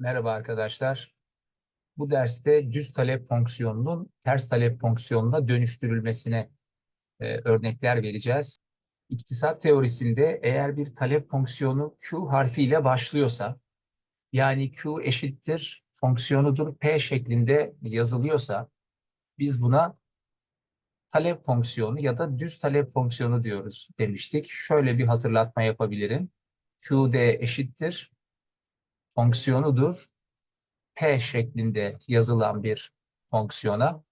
Merhaba arkadaşlar. Bu derste düz talep fonksiyonunun ters talep fonksiyonuna dönüştürülmesine e, örnekler vereceğiz. İktisat teorisinde eğer bir talep fonksiyonu Q harfiyle başlıyorsa, yani Q eşittir fonksiyonudur P şeklinde yazılıyorsa, biz buna talep fonksiyonu ya da düz talep fonksiyonu diyoruz demiştik. Şöyle bir hatırlatma yapabilirim. QD eşittir fonksiyonudur P şeklinde yazılan bir fonksiyona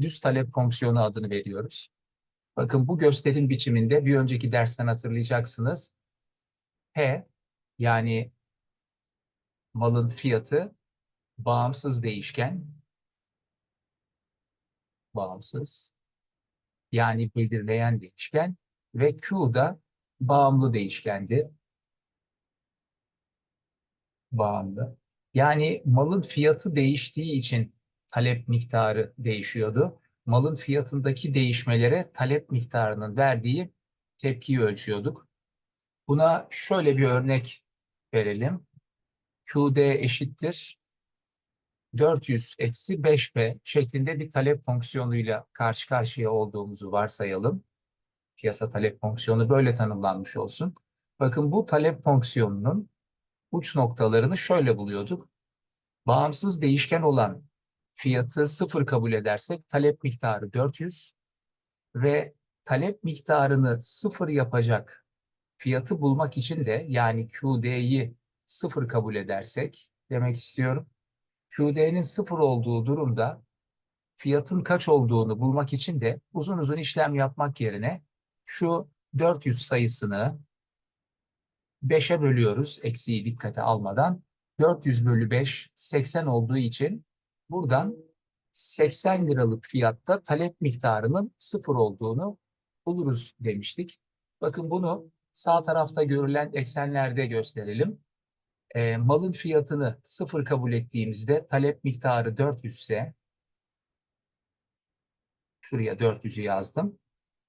düz talep fonksiyonu adını veriyoruz. Bakın bu gösterim biçiminde bir önceki dersten hatırlayacaksınız. P yani malın fiyatı bağımsız değişken bağımsız yani belirleyen değişken ve Q da bağımlı değişkendi. Bağımlı. Yani malın fiyatı değiştiği için talep miktarı değişiyordu. Malın fiyatındaki değişmelere talep miktarının verdiği tepkiyi ölçüyorduk. Buna şöyle bir örnek verelim. QD eşittir 400 eksi 5P şeklinde bir talep fonksiyonuyla karşı karşıya olduğumuzu varsayalım. Piyasa talep fonksiyonu böyle tanımlanmış olsun. Bakın bu talep fonksiyonunun uç noktalarını şöyle buluyorduk. Bağımsız değişken olan fiyatı sıfır kabul edersek talep miktarı 400 ve talep miktarını sıfır yapacak fiyatı bulmak için de yani QD'yi sıfır kabul edersek demek istiyorum. QD'nin sıfır olduğu durumda fiyatın kaç olduğunu bulmak için de uzun uzun işlem yapmak yerine şu 400 sayısını 5'e bölüyoruz eksiği dikkate almadan. 400 bölü 5 80 olduğu için buradan 80 liralık fiyatta talep miktarının sıfır olduğunu buluruz demiştik. Bakın bunu sağ tarafta görülen eksenlerde gösterelim. E, malın fiyatını sıfır kabul ettiğimizde talep miktarı 400 ise şuraya 400'ü yazdım.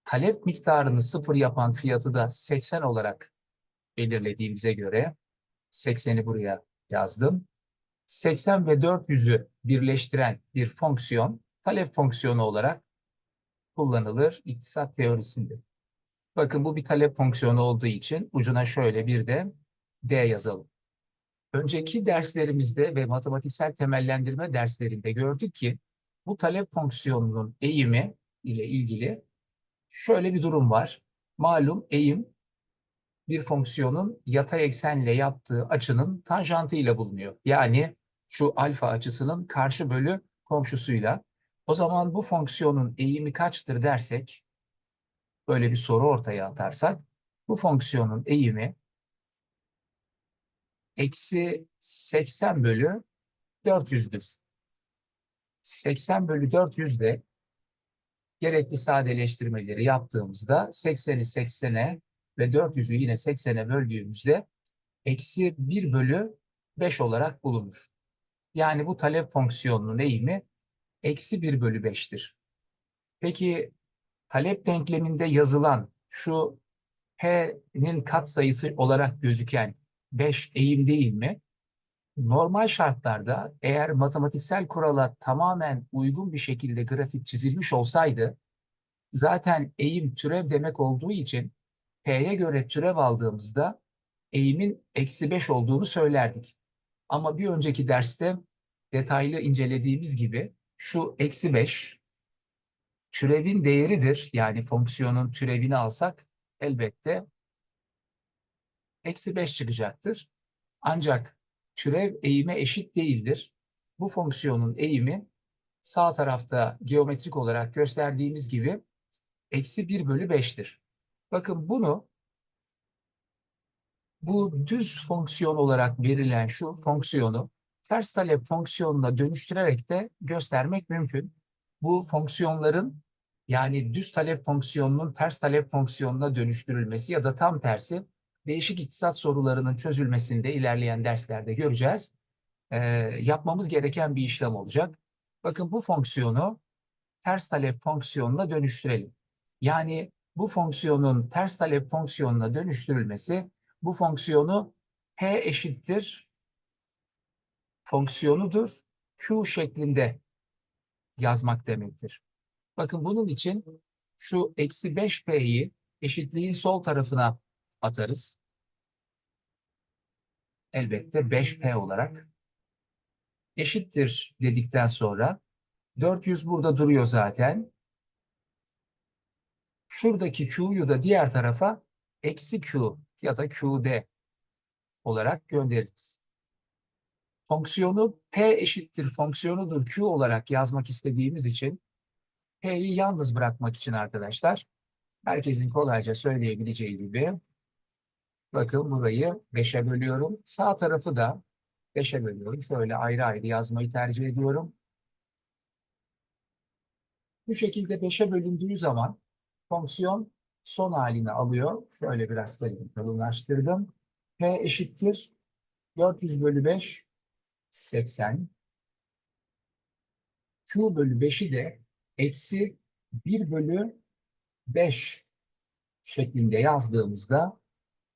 Talep miktarını sıfır yapan fiyatı da 80 olarak belirlediğimize göre 80'i buraya yazdım. 80 ve 400'ü birleştiren bir fonksiyon talep fonksiyonu olarak kullanılır iktisat teorisinde. Bakın bu bir talep fonksiyonu olduğu için ucuna şöyle bir de D yazalım. Önceki derslerimizde ve matematiksel temellendirme derslerinde gördük ki bu talep fonksiyonunun eğimi ile ilgili şöyle bir durum var. Malum eğim bir fonksiyonun yatay eksenle yaptığı açının tanjantı ile bulunuyor. Yani şu alfa açısının karşı bölü komşusuyla. O zaman bu fonksiyonun eğimi kaçtır dersek, böyle bir soru ortaya atarsak, bu fonksiyonun eğimi eksi 80 bölü 400'dür. 80 bölü 400 de gerekli sadeleştirmeleri yaptığımızda 80'i 80'e ve 400'ü yine 80'e böldüğümüzde eksi 1 bölü 5 olarak bulunur. Yani bu talep fonksiyonunun eğimi eksi 1 bölü 5'tir. Peki talep denkleminde yazılan şu P'nin katsayısı olarak gözüken 5 eğim değil mi? Normal şartlarda eğer matematiksel kurala tamamen uygun bir şekilde grafik çizilmiş olsaydı zaten eğim türev demek olduğu için P'ye göre türev aldığımızda eğimin eksi 5 olduğunu söylerdik. Ama bir önceki derste detaylı incelediğimiz gibi şu eksi 5 türevin değeridir. Yani fonksiyonun türevini alsak elbette eksi 5 çıkacaktır. Ancak türev eğime eşit değildir. Bu fonksiyonun eğimi sağ tarafta geometrik olarak gösterdiğimiz gibi eksi 1 bölü 5'tir. Bakın bunu bu düz fonksiyon olarak verilen şu fonksiyonu ters talep fonksiyonuna dönüştürerek de göstermek mümkün. Bu fonksiyonların yani düz talep fonksiyonunun ters talep fonksiyonuna dönüştürülmesi ya da tam tersi değişik iktisat sorularının çözülmesinde ilerleyen derslerde göreceğiz. Ee, yapmamız gereken bir işlem olacak. Bakın bu fonksiyonu ters talep fonksiyonuna dönüştürelim. Yani bu fonksiyonun ters talep fonksiyonuna dönüştürülmesi bu fonksiyonu p eşittir fonksiyonudur. Q şeklinde yazmak demektir. Bakın bunun için şu eksi 5P'yi eşitliğin sol tarafına atarız. Elbette 5P olarak. Eşittir dedikten sonra 400 burada duruyor zaten. Şuradaki Q'yu da diğer tarafa eksi Q ya da QD olarak göndeririz. Fonksiyonu P eşittir fonksiyonudur Q olarak yazmak istediğimiz için P'yi yalnız bırakmak için arkadaşlar herkesin kolayca söyleyebileceği gibi bakın burayı 5'e bölüyorum. Sağ tarafı da 5'e bölüyorum. Şöyle ayrı ayrı yazmayı tercih ediyorum. Bu şekilde 5'e bölündüğü zaman fonksiyon son halini alıyor. Şöyle biraz kalınlaştırdım. P eşittir 400 bölü 5 80. Q bölü 5'i de eksi 1 bölü 5 şeklinde yazdığımızda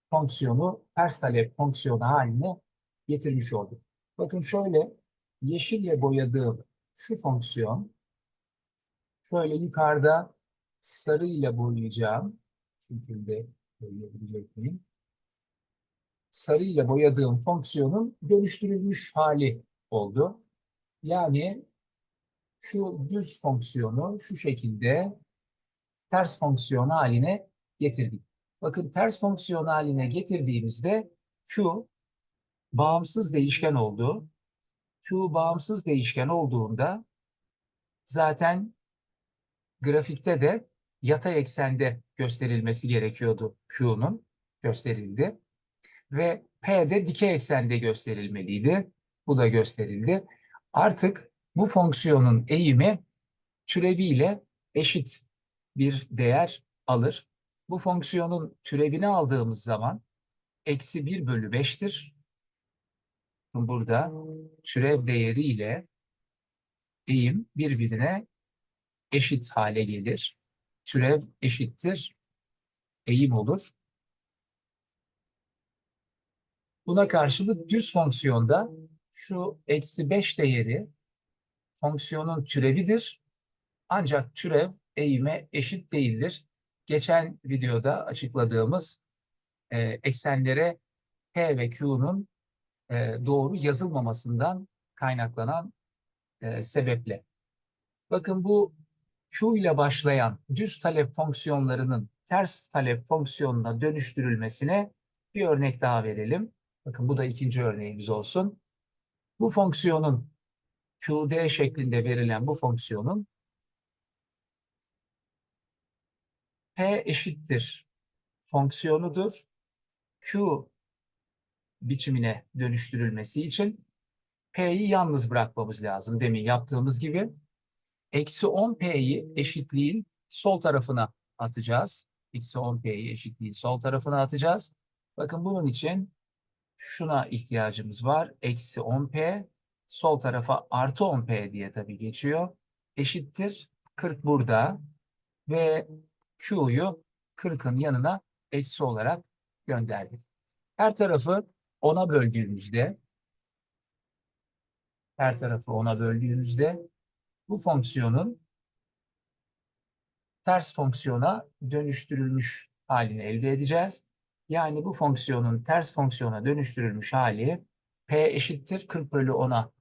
fonksiyonu ters talep fonksiyonu haline getirmiş olduk. Bakın şöyle yeşille boyadığım şu fonksiyon şöyle yukarıda sarı ile boyayacağım. Şekilde boyayabilecek miyim? Sarı ile boyadığım fonksiyonun dönüştürülmüş hali oldu. Yani şu düz fonksiyonu şu şekilde ters fonksiyon haline getirdik. Bakın ters fonksiyon haline getirdiğimizde Q bağımsız değişken oldu. Q bağımsız değişken olduğunda zaten grafikte de yatay eksende gösterilmesi gerekiyordu Q'nun gösterildi. Ve P de dikey eksende gösterilmeliydi. Bu da gösterildi. Artık bu fonksiyonun eğimi türeviyle eşit bir değer alır. Bu fonksiyonun türevini aldığımız zaman eksi 1 bölü 5'tir. Burada türev değeriyle eğim birbirine eşit hale gelir. Türev eşittir eğim olur. Buna karşılık düz fonksiyonda şu eksi 5 değeri fonksiyonun türevidir. Ancak türev eğime eşit değildir. Geçen videoda açıkladığımız e, eksenlere P ve Q'nun e, doğru yazılmamasından kaynaklanan e, sebeple. Bakın bu Q ile başlayan düz talep fonksiyonlarının ters talep fonksiyonuna dönüştürülmesine bir örnek daha verelim. Bakın bu da ikinci örneğimiz olsun. Bu fonksiyonun QD şeklinde verilen bu fonksiyonun P eşittir fonksiyonudur. Q biçimine dönüştürülmesi için P'yi yalnız bırakmamız lazım. Demin yaptığımız gibi. Eksi 10P'yi eşitliğin sol tarafına atacağız. Eksi 10P'yi eşitliğin sol tarafına atacağız. Bakın bunun için şuna ihtiyacımız var. Eksi 10P sol tarafa artı 10P diye tabii geçiyor. Eşittir 40 burada ve Q'yu 40'ın yanına eksi olarak gönderdik. Her tarafı 10'a böldüğümüzde her tarafı 10'a böldüğümüzde bu fonksiyonun ters fonksiyona dönüştürülmüş halini elde edeceğiz. Yani bu fonksiyonun ters fonksiyona dönüştürülmüş hali p eşittir 40 bölü 10'a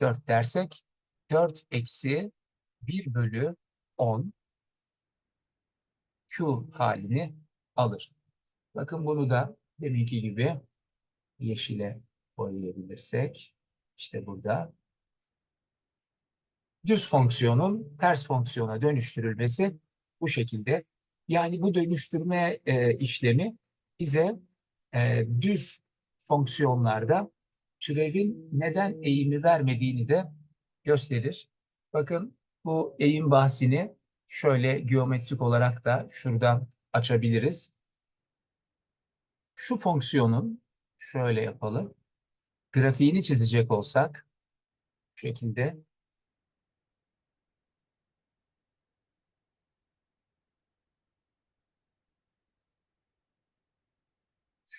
4 dersek 4 eksi 1 bölü 10 Q halini alır. Bakın bunu da deminki gibi yeşile boyayabilirsek işte burada düz fonksiyonun ters fonksiyona dönüştürülmesi bu şekilde. Yani bu dönüştürme e, işlemi bize e, düz fonksiyonlarda türevin neden eğimi vermediğini de gösterir. Bakın bu eğim bahsini şöyle geometrik olarak da şurada açabiliriz. Şu fonksiyonun şöyle yapalım. Grafiğini çizecek olsak şu şekilde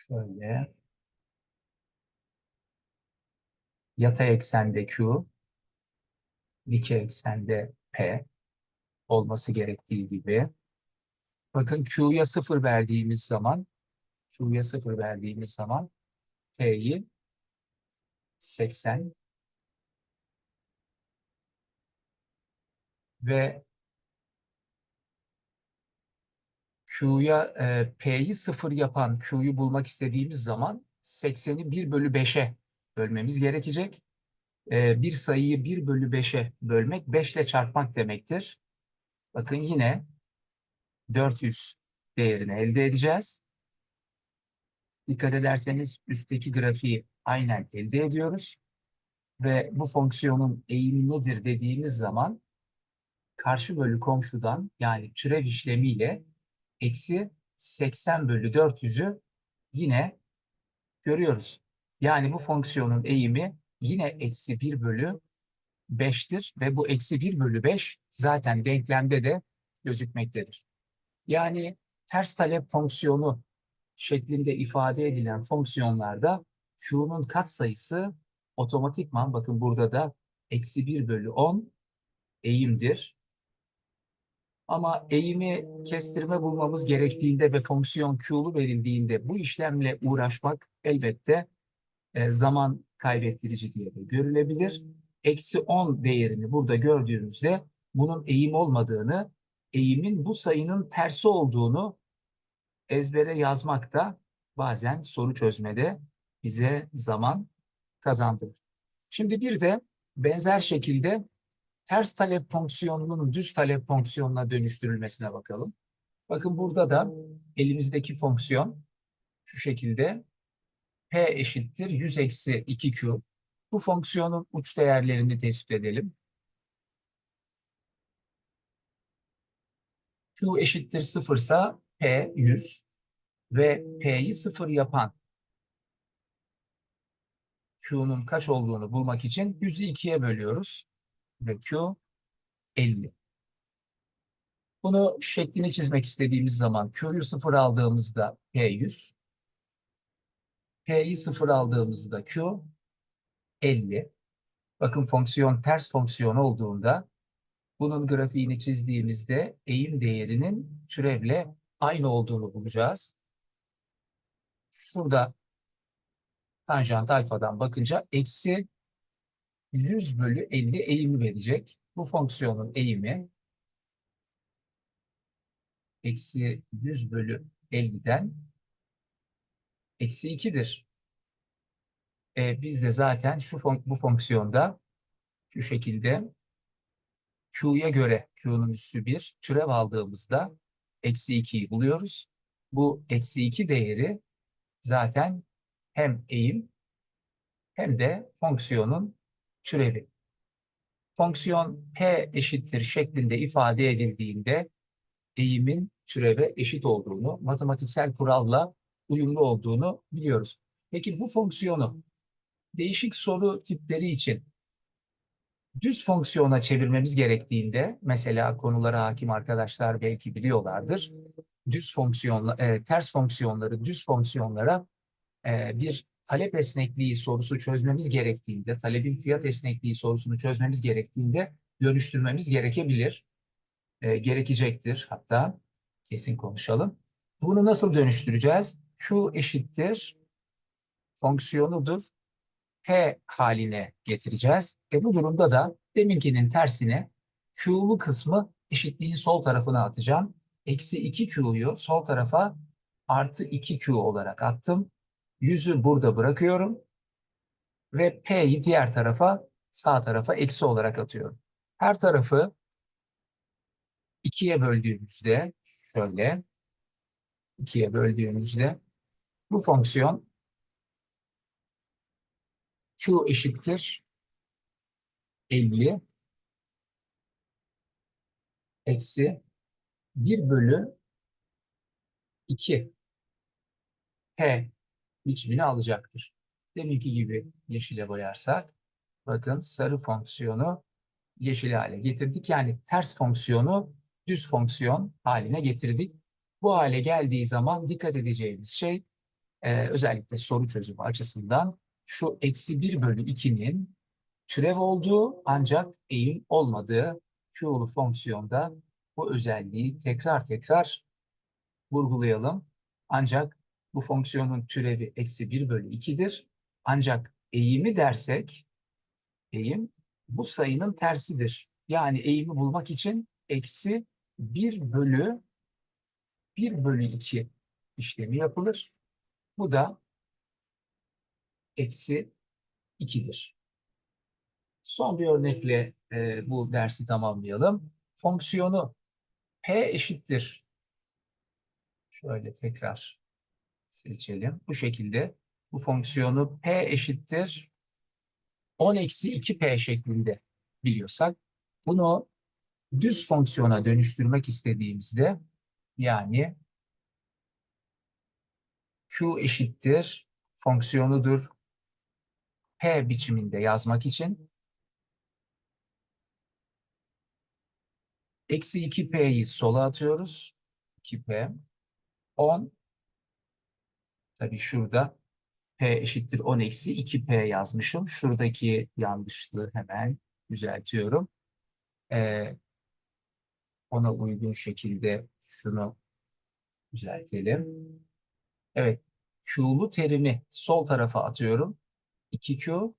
şöyle yatay eksende Q, dikey eksende P olması gerektiği gibi. Bakın Q'ya 0 verdiğimiz zaman Q'ya 0 verdiğimiz zaman P'yi 80 ve Q'ya e, P'yi 0 yapan Q'yu bulmak istediğimiz zaman 80'i 1 bölü 5'e bölmemiz gerekecek. E, bir sayıyı 1 bölü 5'e bölmek 5 ile çarpmak demektir. Bakın yine 400 değerini elde edeceğiz. Dikkat ederseniz üstteki grafiği aynen elde ediyoruz. Ve bu fonksiyonun eğimi nedir dediğimiz zaman karşı bölü komşudan yani türev işlemiyle eksi 80 bölü 400'ü yine görüyoruz. Yani bu fonksiyonun eğimi yine eksi 1 bölü 5'tir ve bu eksi 1 bölü 5 zaten denklemde de gözükmektedir. Yani ters talep fonksiyonu şeklinde ifade edilen fonksiyonlarda Q'nun katsayısı otomatikman bakın burada da eksi 1 bölü 10 eğimdir. Ama eğimi kestirme bulmamız gerektiğinde ve fonksiyon Q'lu verildiğinde bu işlemle uğraşmak elbette e, zaman kaybettirici diye de görülebilir. Eksi 10 değerini burada gördüğümüzde bunun eğim olmadığını, eğimin bu sayının tersi olduğunu ezbere yazmak da bazen soru çözmede bize zaman kazandırır. Şimdi bir de benzer şekilde ters talep fonksiyonunun düz talep fonksiyonuna dönüştürülmesine bakalım. Bakın burada da elimizdeki fonksiyon şu şekilde p eşittir 100 eksi 2q. Bu fonksiyonun uç değerlerini tespit edelim. q eşittir 0 ise p 100 ve p'yi 0 yapan q'nun kaç olduğunu bulmak için 100'ü 2'ye bölüyoruz ve Q 50. Bunu şeklini çizmek istediğimiz zaman Q'yu 0 aldığımızda P 100. P'yi 0 aldığımızda Q 50. Bakın fonksiyon ters fonksiyon olduğunda bunun grafiğini çizdiğimizde eğim değerinin türevle aynı olduğunu bulacağız. Şurada tanjant alfadan bakınca eksi 100 bölü 50 eğimi verecek. Bu fonksiyonun eğimi eksi 100 bölü 50'den eksi 2'dir. E, biz de zaten şu fon bu fonksiyonda şu şekilde Q'ya göre Q'nun üssü 1 türev aldığımızda eksi 2'yi buluyoruz. Bu eksi 2 değeri zaten hem eğim hem de fonksiyonun türevi. Fonksiyon p eşittir şeklinde ifade edildiğinde eğimin türeve eşit olduğunu, matematiksel kuralla uyumlu olduğunu biliyoruz. Peki bu fonksiyonu değişik soru tipleri için düz fonksiyona çevirmemiz gerektiğinde, mesela konulara hakim arkadaşlar belki biliyorlardır, düz fonksiyonla, e, ters fonksiyonları düz fonksiyonlara e, bir talep esnekliği sorusu çözmemiz gerektiğinde, talebin fiyat esnekliği sorusunu çözmemiz gerektiğinde dönüştürmemiz gerekebilir. E, gerekecektir hatta. Kesin konuşalım. Bunu nasıl dönüştüreceğiz? Q eşittir fonksiyonudur. P haline getireceğiz. E bu durumda da deminkinin tersine Q'lu kısmı eşitliğin sol tarafına atacağım. Eksi 2Q'yu sol tarafa artı 2Q olarak attım. 100'ü burada bırakıyorum. Ve P'yi diğer tarafa sağ tarafa eksi olarak atıyorum. Her tarafı ikiye böldüğümüzde şöyle ikiye böldüğümüzde bu fonksiyon Q eşittir 50 eksi 1 bölü 2 P biçimini alacaktır. Deminki gibi yeşile boyarsak bakın sarı fonksiyonu yeşil hale getirdik. Yani ters fonksiyonu düz fonksiyon haline getirdik. Bu hale geldiği zaman dikkat edeceğimiz şey e, özellikle soru çözümü açısından şu eksi 1 bölü 2'nin türev olduğu ancak eğim olmadığı Q'lu fonksiyonda bu özelliği tekrar tekrar vurgulayalım. Ancak bu fonksiyonun türevi eksi 1 bölü 2'dir. Ancak eğimi dersek eğim bu sayının tersidir. Yani eğimi bulmak için eksi 1 bölü 1 bölü 2 işlemi yapılır. Bu da eksi 2'dir. Son bir örnekle e, bu dersi tamamlayalım. Fonksiyonu p eşittir. Şöyle tekrar seçelim. Bu şekilde bu fonksiyonu p eşittir 10 eksi 2p şeklinde biliyorsak bunu düz fonksiyona dönüştürmek istediğimizde yani q eşittir fonksiyonudur p biçiminde yazmak için eksi 2p'yi sola atıyoruz. 2p 10 tabii şurada p eşittir 10 eksi 2p yazmışım. Şuradaki yanlışlığı hemen düzeltiyorum. Ee, ona uygun şekilde şunu düzeltelim. Evet, Q'lu terimi sol tarafa atıyorum. 2Q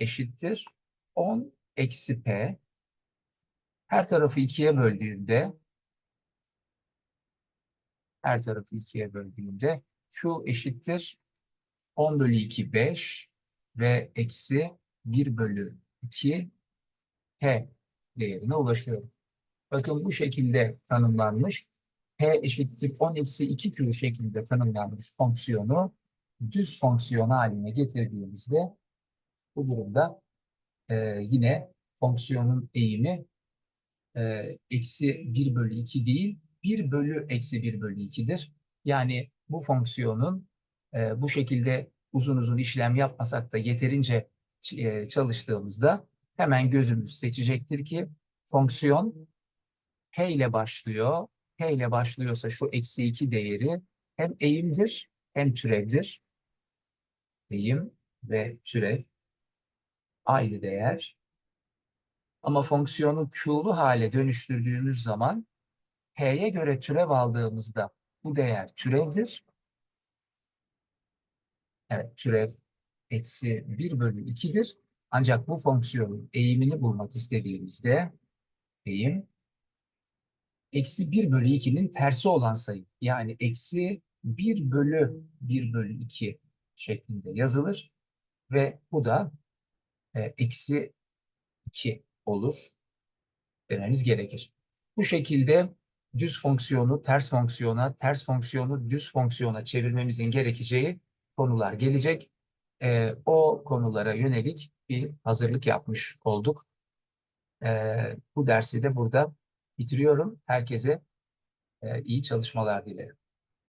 eşittir 10 eksi P. Her tarafı 2'ye böldüğümde her tarafı 2'ye böldüğümde Q eşittir 10 bölü 2 5 ve eksi 1 bölü 2 P değerine ulaşıyorum. Bakın bu şekilde tanımlanmış P eşittir 10 eksi 2 Q şeklinde tanımlanmış fonksiyonu düz fonksiyon haline getirdiğimizde bu durumda e, yine fonksiyonun eğimi e, eksi 1 bölü 2 değil 1 bölü eksi 1 bölü 2'dir. Yani bu fonksiyonun e, bu şekilde uzun uzun işlem yapmasak da yeterince e, çalıştığımızda hemen gözümüz seçecektir ki fonksiyon P ile başlıyor. P ile başlıyorsa şu eksi 2 değeri hem eğimdir hem türevdir. Eğim ve türev aynı değer. Ama fonksiyonu Q'lu hale dönüştürdüğümüz zaman P'ye göre türev aldığımızda bu değer türevdir. Evet, türev eksi 1 bölü 2'dir. Ancak bu fonksiyonun eğimini bulmak istediğimizde eğim eksi 1 bölü 2'nin tersi olan sayı. Yani eksi 1 bölü 1 bölü 2 şeklinde yazılır. Ve bu da e, eksi 2 olur dememiz gerekir. Bu şekilde düz fonksiyonu ters fonksiyona, ters fonksiyonu düz fonksiyona çevirmemizin gerekeceği konular gelecek. E, o konulara yönelik bir hazırlık yapmış olduk. E, bu dersi de burada bitiriyorum. Herkese e, iyi çalışmalar dilerim.